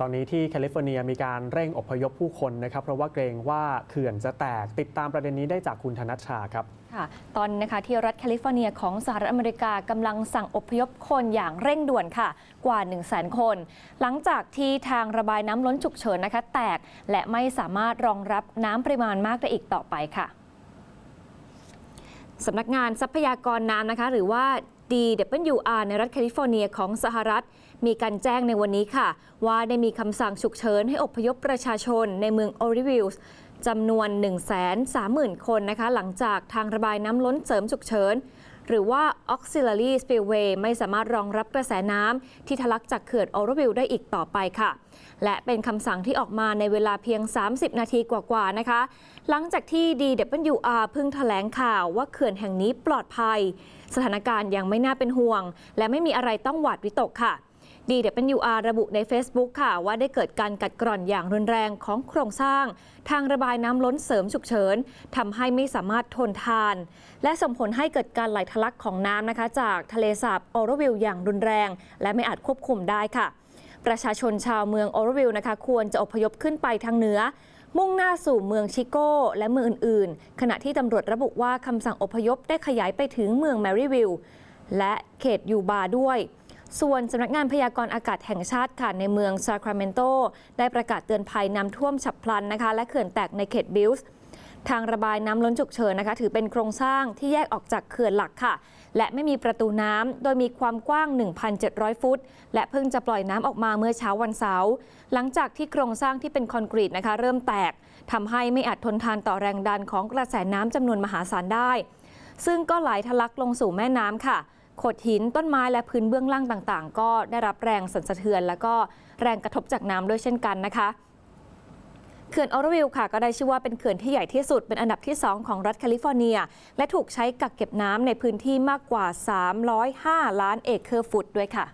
ตอนนี้ที่แคลิฟอร์เนียมีการเร่งอพยพผู้คนนะครับ เพราะว่าเกรงว่าเขื่อนจะแตกติดตามประเด็นนี้ได้จากคุณธนัชชาครับค่ะตอนนี้นะคะที่รัฐแคลิฟอร์เนียของสหรัฐอเมริกากำลังสั่งอพยพคนอย่างเร่งด่วนค่ะ กว่า 1 0 0 0 0แคน หลังจากที่ทางระบายน้ำล้นฉุกเฉินนะคะ แตกและไม่สามารถรองรับน้ำปริมาณมากได้อีกต่อไปค่ะสำนักงานทรัพยากรน้ำนะคะ หรือว่า DWR ในรัฐแคลิฟอร์เนียของสหรัฐ มีการแจ้งในวันนี้ค่ะ ว่าได้มีคำสั่งฉุกเฉินให้อพยพประชาชนในเมืองโอริวิลส์จำนวน 130,000 คนนะคะ หลังจากทางระบายน้ำล้นเสริมฉุกเฉิน หรือว่า Auxiliary Spillway ไม่สามารถรองรับกระแสน้ำที่ทะลักจากเขื่อนออริวิลได้อีกต่อไปค่ะ และเป็นคำสั่งที่ออกมาในเวลาเพียง 30 นาทีกว่าๆนะคะ หลังจากที่ DWR เพิ่งแถลงข่าวว่าเขื่อนแห่งนี้ปลอดภัย สถานการณ์ยังไม่น่าเป็นห่วง และไม่มีอะไรต้องหวาดวิตกค่ะ DWR ระบุใน Facebook ค่ะ ว่าได้เกิดการกัดกร่อนอย่างรุนแรงของโครงสร้าง ทางระบายน้ำล้นเสริมฉุกเฉินทำให้ไม่สามารถทนทาน และส่งผลให้เกิดการไหลทะลักของน้ำนะคะ จากทะเลสาบโอโรวิลอย่างรุนแรง และไม่อาจควบคุมได้ค่ะ ประชาชนชาวเมืองโอโรวิลนะคะ ควรจะอพยพขึ้นไปทางเหนือมุ่งหน้าสู่เมืองชิโก้ และเมืองอื่น ๆ ขณะที่ตำรวจระบุว่าคำสั่งอพยพได้ขยายไปถึงเมืองแมรี่วิลล์และเขตยูบาด้วย ส่วนสำนักงานพยากรณ์อากาศแห่งชาติค่ะในเมืองซาคราเมนโตได้ประกาศเตือนภัยน้ำท่วมฉับพลันนะคะ และเขื่อนแตกในเขตบิลส์ทางระบายน้ำล้นฉุกเฉินนะคะ ถือเป็นโครงสร้างที่แยกออกจากเขื่อนหลักค่ะ และไม่มีประตูน้ำโดยมีความกว้าง 1,700 ฟุต และเพิ่งจะปล่อยน้ำออกมาเมื่อเช้าวันเสาร์หลังจากที่โครงสร้างที่เป็นคอนกรีตนะคะ เริ่มแตกทำให้ไม่อาจทนทานต่อแรงดันของกระแสน้ำจำนวนมหาศาลได้ ซึ่งก็ไหลทะลักลงสู่แม่น้ำค่ะ โขดหินต้นไม้และพื้นเบื้องล่างต่างๆ ก็ได้รับแรงสั่นสะเทือน และก็แรงกระทบจากน้ำด้วยเช่นกันนะคะเขื่อนออโรวิลค่ะก็ได้ชื่อว่าเป็นเขื่อนที่ใหญ่ที่สุดเป็นอันดับที่ 2 ของรัฐแคลิฟอร์เนีย และถูกใช้กักเก็บน้ำในพื้นที่มากกว่า 305 ล้านเอเคอร์ฟุตด้วยค่ะ